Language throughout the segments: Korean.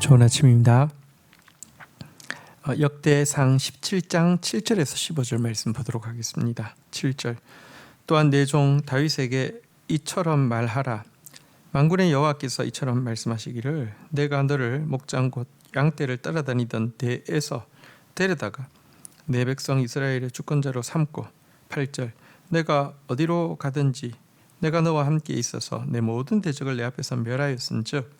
좋은 아침입니다. 어, 역대상 17장 7절에서 15절 말씀 보도록 하겠습니다. 7절 또한 내종 다윗에게 이처럼 말하라 만군의 여호와께서 이처럼 말씀하시기를 내가 너를 목장 곧 양떼를 따라다니던 데에서 데려다가 내 백성 이스라엘의 주권자로 삼고 8절 내가 어디로 가든지 내가 너와 함께 있어서 내 모든 대적을 내 앞에서 멸하였은즉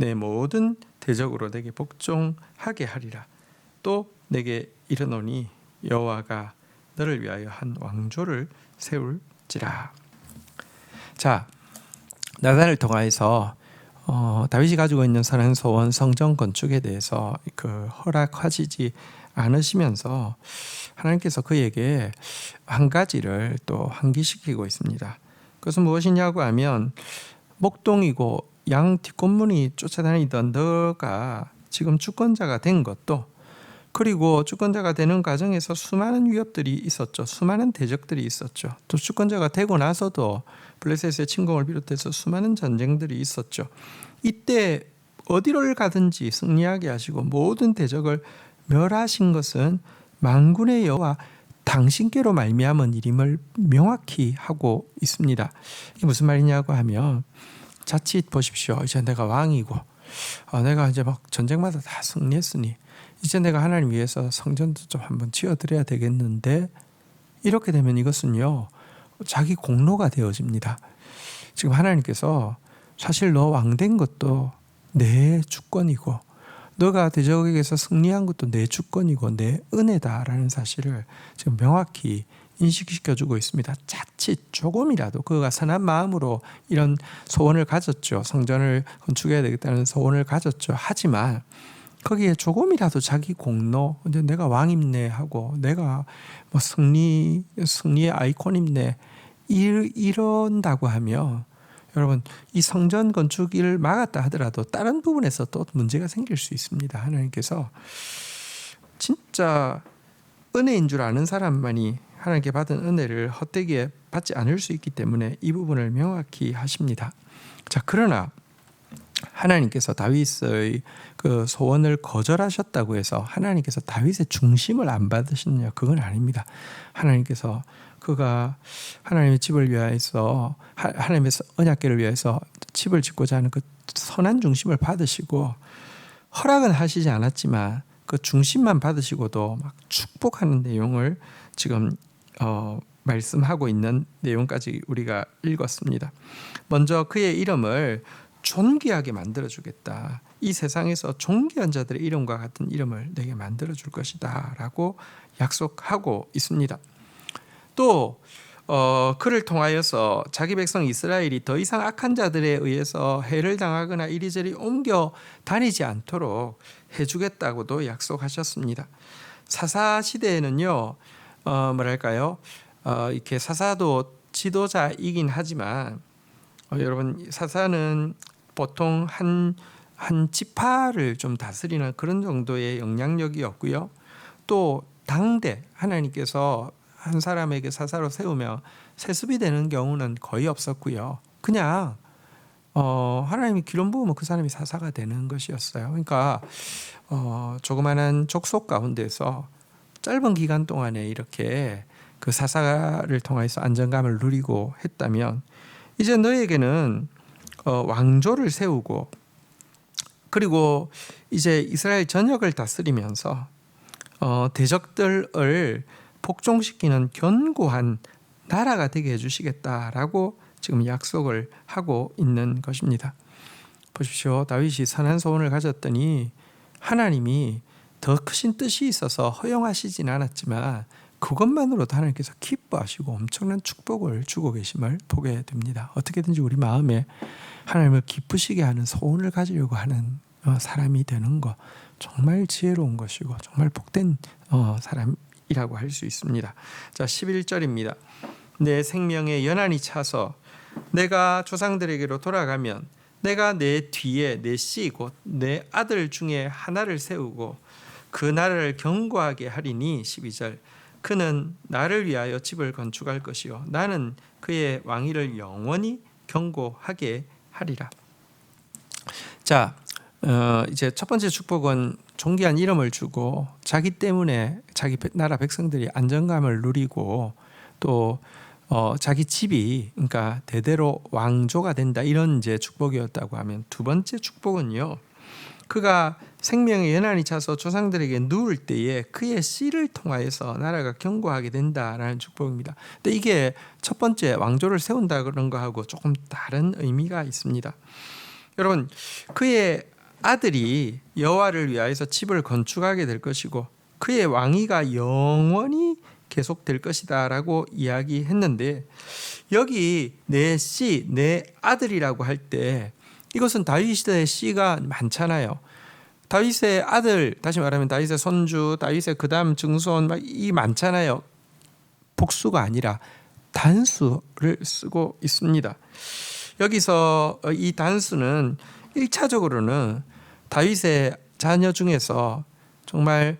내 모든 대적으로 내게 복종하게 하리라 또 내게 이르노니 여호와가 너를 위하여 한 왕조를 세울지라 자 나단을 통하여서 어, 다윗이 가지고 있는 선한 소원 성전 건축에 대해서 그 허락하시지 않으시면서 하나님께서 그에게 한 가지를 또 환기시키고 있습니다. 그것은 무엇이냐고 하면 목동이고 양 뒷골문이 쫓아다니던 너가 지금 주권자가 된 것도 그리고 주권자가 되는 과정에서 수많은 위협들이 있었죠. 수많은 대적들이 있었죠. 또 주권자가 되고 나서도 블레셋의 침공을 비롯해서 수많은 전쟁들이 있었죠. 이때 어디를 가든지 승리하게 하시고 모든 대적을 멸하신 것은 만군의 여호와 당신께로 말미암은 일임을 명확히 하고 있습니다. 이게 무슨 말이냐고 하면 자칫 보십시오. 이제 내가 왕이고 어, 내가 이제 막 전쟁마다 다 승리했으니 이제 내가 하나님 위해서 성전도 좀 한번 지어드려야 되겠는데 이렇게 되면 이것은요 자기 공로가 되어집니다. 지금 하나님께서 사실 너 왕된 것도 내 주권이고 너가 대적에게서 승리한 것도 내 주권이고 내 은혜다라는 사실을 지금 명확히 인식시켜 주고 있습니다. 자칫 조금이라도 그가 선한 마음으로 이런 소원을 가졌죠. 성전을 건축해야 되겠다는 소원을 가졌죠. 하지만 거기에 조금이라도 자기 공로, 이제 내가 왕입네 하고 내가 뭐 승리 승리의 아이콘입네 이런다고 하면 여러분 이 성전 건축을 막았다 하더라도 다른 부분에서 또 문제가 생길 수 있습니다. 하나님께서 진짜 은혜인 줄 아는 사람만이 하나님께 받은 은혜를 헛되게 받지 않을 수 있기 때문에 이 부분을 명확히 하십니다. 자 그러나 하나님께서 다윗의 그 소원을 거절하셨다고 해서 하나님께서 다윗의 중심을 안 받으시느냐 그건 아닙니다. 하나님께서 그가 하나님의 집을 위하여서 하나님의 언약궤를 위해서 집을 짓고자 하는 그 선한 중심을 받으시고 허락은 하시지 않았지만 그 중심만 받으시고도 막 축복하는 내용을 지금 어, 말씀하고 있는 내용까지 우리가 읽었습니다. 먼저 그의 이름을 존귀하게 만들어 주겠다. 이 세상에서 존귀한 자들의 이름과 같은 이름을 내게 만들어 줄 것이다라고 약속하고 있습니다. 또 어, 그를 통하여서 자기 백성 이스라엘이 더 이상 악한 자들에 의해서 해를 당하거나 이리저리 옮겨 다니지 않도록 해주겠다고도 약속하셨습니다. 사사 시대에는요, 어, 뭐랄까요, 어, 이렇게 사사도 지도자이긴 하지만 어, 여러분 사사는 보통 한, 한 지파를 좀 다스리는 그런 정도의 영향력이었고요. 또 당대 하나님께서 한 사람에게 사사로 세우며 세습이 되는 경우는 거의 없었고요. 그냥 어, 하나님이 기름 부으면 그 사람이 사사가 되는 것이었어요. 그러니까 어, 조그마한 족속 가운데서 짧은 기간 동안에 이렇게 그 사사를 통해서 안정감을 누리고 했다면 이제 너에게는 어, 왕조를 세우고 그리고 이제 이스라엘 전역을 다스리면서 어, 대적들을 복종시키는 견고한 나라가 되게 해주시겠다라고 지금 약속을 하고 있는 것입니다. 보십시오. 다윗이 선한 소원을 가졌더니 하나님이 더 크신 뜻이 있어서 허용하시진 않았지만 그것만으로도 하나님께서 기뻐하시고 엄청난 축복을 주고 계심을 보게 됩니다. 어떻게든지 우리 마음에 하나님을 기쁘시게 하는 소원을 가지려고 하는 어, 사람이 되는 것 정말 지혜로운 것이고 정말 복된 어, 사람이라고 할 수 있습니다. 자, 11절입니다. 내 생명에 연한이 차서 내가 조상들에게로 돌아가면 내가 내 뒤에 내 씨 곧 내 아들 중에 하나를 세우고 그 나라를 견고하게 하리니 12절 그는 나를 위하여 집을 건축할 것이요 나는 그의 왕위를 영원히 견고하게 하리라. 자, 어, 이제 첫 번째 축복은 존귀한 이름을 주고 자기 때문에 자기 백- 나라 백성들이 안정감을 누리고 또 어, 자기 집이 그러니까 대대로 왕조가 된다 이런 이제 축복이었다고 하면 두 번째 축복은요. 그가 생명의 연한이 차서 조상들에게 누울 때에 그의 씨를 통하여서 나라가 견고하게 된다라는 축복입니다. 근데 이게 첫 번째 왕조를 세운다 그런 거하고 조금 다른 의미가 있습니다. 여러분 그의 아들이 여호와를 위하여서 집을 건축하게 될 것이고 그의 왕위가 영원히 계속될 것이다라고 이야기했는데 여기 내 씨, 내 아들이라고 할 때 이것은 다윗 시대의 씨가 많잖아요. 다윗의 아들, 다시 말하면 다윗의 손주, 다윗의 그다음 증손 막 이 많잖아요. 복수가 아니라 단수를 쓰고 있습니다. 여기서 이 단수는 일차적으로는 다윗의 자녀 중에서 정말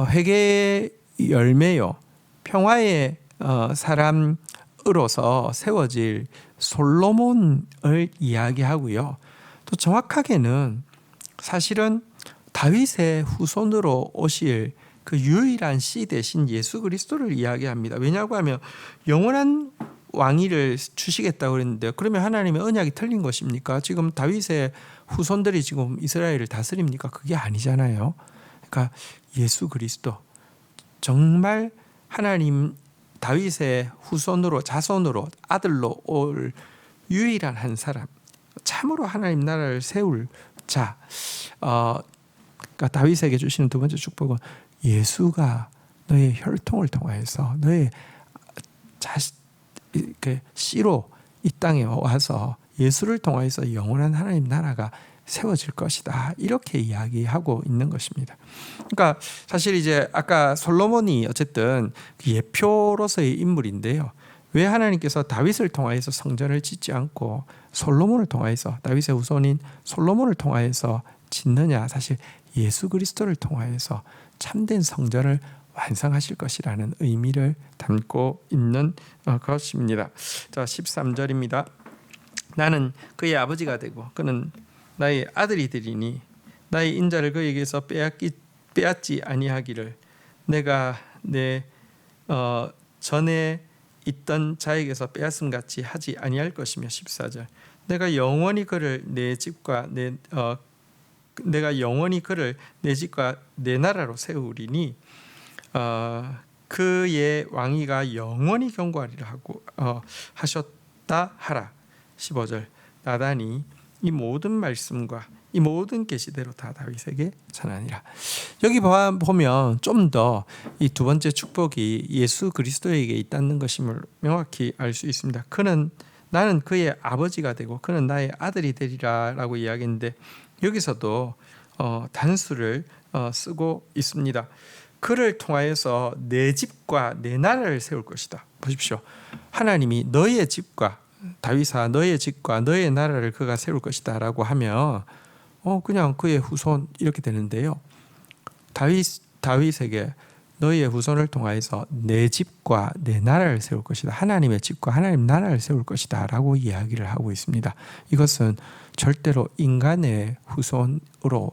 회개의 열매요 평화의 어, 사람으로서 세워질 솔로몬을 이야기하고요. 또 정확하게는 사실은 다윗의 후손으로 오실 그 유일한 씨 대신 예수 그리스도를 이야기합니다. 왜냐고 하면 영원한 왕위를 주시겠다고 그랬는데 그러면 하나님의 언약이 틀린 것입니까? 지금 다윗의 후손들이 지금 이스라엘을 다스립니까? 그게 아니잖아요. 그러니까 예수 그리스도 정말 하나님 다윗의 후손으로 자손으로 아들로 올 유일한 한 사람 참으로 하나님 나라를 세울 자 어, 그러니까 다윗에게 주시는 두 번째 축복은 예수가 너의 혈통을 통하여서 너의 자식 그 씨로 이 땅에 와서 예수를 통하여서 영원한 하나님 나라가 세워질 것이다. 이렇게 이야기하고 있는 것입니다. 그러니까 사실 이제 아까 솔로몬이 어쨌든 그 예표로서의 인물인데요. 왜 하나님께서 다윗을 통하여서 성전을 짓지 않고 솔로몬을 통하여서 다윗의 후손인 솔로몬을 통하여서 짓느냐? 사실 예수 그리스도를 통하여서 참된 성전을 완성하실 것이라는 의미를 담고 있는 어, 것입니다. 자, 13절입니다. 나는 그의 아버지가 되고 그는 나의 아들이 되리니 나의 인자를 그에게서 빼앗기 빼앗지 아니하기를 내가 내 어, 전에 있던 자에게서 빼앗음 같이 하지 아니할 것이며 14절. 내가 영원히 그를 내 집과 내 어, 내가 영원히 그를 내 집과 내 나라로 세우리니 어, 그의 왕위가 영원히 경고하리라 하고 어, 하셨다 하라. 15절. 나단이 이 모든 말씀과 이 모든 계시대로 다 다윗에게 전하니라. 여기 보면 좀 더 이 두 번째 축복이 예수 그리스도에게 있다는 것임을 명확히 알 수 있습니다. 그는 나는 그의 아버지가 되고 그는 나의 아들이 되리라라고 이야기했는데 여기서도 어, 단수를 어, 쓰고 있습니다. 그를 통하여서 내 집과 내 나라를 세울 것이다. 보십시오. 하나님이 너의 집과 다윗아 너의 집과 너의 나라를 그가 세울 것이다라고 하면 어 그냥 그의 후손 이렇게 되는데요. 다윗 다윗에게 너희의 후손을 통하여서 내 집과 내 나라를 세울 것이다. 하나님의 집과 하나님 나라를 세울 것이다 라고 이야기를 하고 있습니다. 이것은 절대로 인간의 후손으로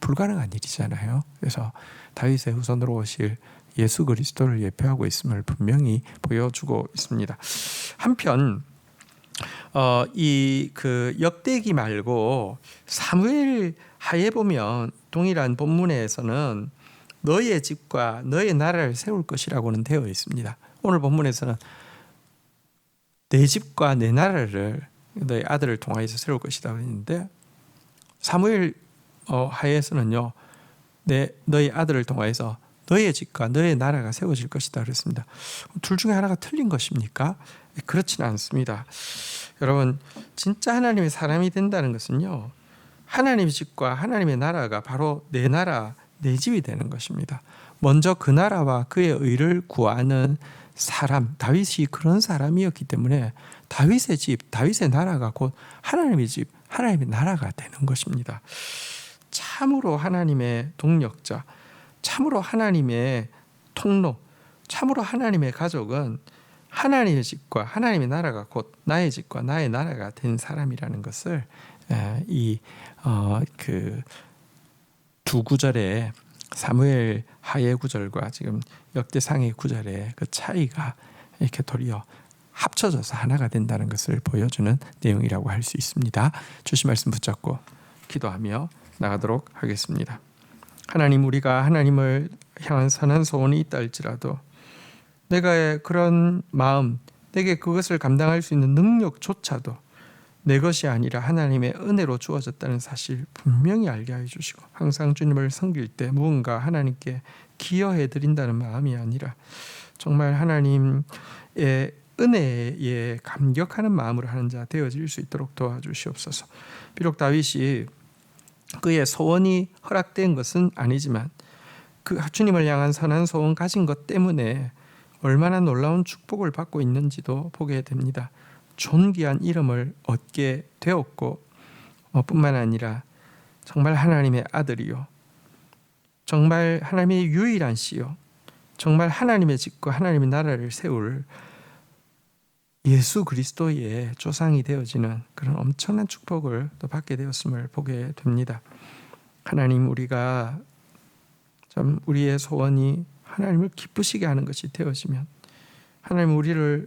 불가능한 일이잖아요. 그래서 다윗의 후손으로 오실 예수 그리스도를 예표하고 있음을 분명히 보여주고 있습니다. 한편 어, 이 그 역대기 말고 사무엘 하에 보면 동일한 본문에서는 너의 집과 너의 나라를 세울 것이라고는 되어 있습니다. 오늘 본문에서는 내 집과 내 나라를 너의 아들을 통하여서 세울 것이다 했는데 사무엘 어, 하에서는요. 내 너의 아들을 통하여서 너의 집과 너의 나라가 세워질 것이다 그랬습니다. 둘 중에 하나가 틀린 것입니까? 그렇지는 않습니다. 여러분 진짜 하나님의 사람이 된다는 것은요 하나님의 집과 하나님의 나라가 바로 내 나라, 내 집이 되는 것입니다. 먼저 그 나라와 그의 의를 구하는 사람, 다윗이 그런 사람이었기 때문에 다윗의 집, 다윗의 나라가 곧 하나님의 집, 하나님의 나라가 되는 것입니다. 참으로 하나님의 동력자, 참으로 하나님의 통로, 참으로 하나님의 가족은 하나님의 집과 하나님의 나라가 곧 나의 집과 나의 나라가 된 사람이라는 것을 어, 이그 두 구절에 사무엘 하의 구절과 지금 역대상의 구절의 그 차이가 이렇게 도리어 합쳐져서 하나가 된다는 것을 보여주는 내용이라고 할 수 있습니다. 주신 말씀 붙잡고 기도하며 나가도록 하겠습니다. 하나님 우리가 하나님을 향한 선한 소원이 있다 할지라도 내가 그런 마음 내게 그것을 감당할 수 있는 능력조차도 내 것이 아니라 하나님의 은혜로 주어졌다는 사실 분명히 알게 해 주시고 항상 주님을 섬길 때 무언가 하나님께 기여해 드린다는 마음이 아니라 정말 하나님의 은혜에 감격하는 마음으로 하는 자 되어질 수 있도록 도와주시옵소서. 비록 다윗이 그의 소원이 허락된 것은 아니지만 그 주님을 향한 선한 소원 가진 것 때문에 얼마나 놀라운 축복을 받고 있는지도 보게 됩니다. 존귀한 이름을 얻게 되었고 어, 뿐만 아니라 정말 하나님의 아들이요 정말 하나님의 유일한 씨요 정말 하나님의 집과 하나님의 나라를 세울 예수 그리스도의 조상이 되어지는 그런 엄청난 축복을 또 받게 되었음을 보게 됩니다. 하나님 우리가 참 우리의 소원이 하나님을 기쁘시게 하는 것이 되어지면 하나님 우리를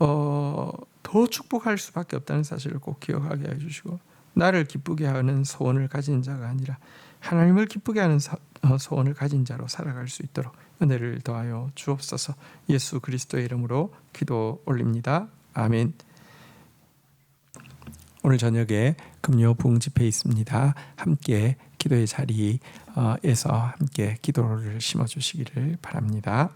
어, 더 축복할 수밖에 없다는 사실을 꼭 기억하게 해주시고 나를 기쁘게 하는 소원을 가진 자가 아니라 하나님을 기쁘게 하는 사, 어, 소원을 가진 자로 살아갈 수 있도록 은혜를 더하여 주옵소서 예수 그리스도의 이름으로 기도 올립니다. 아멘. 오늘 저녁에 금요 부흥 집회 있습니다. 함께 기도의 자리에서 함께 기도를 심어 주시기를 바랍니다.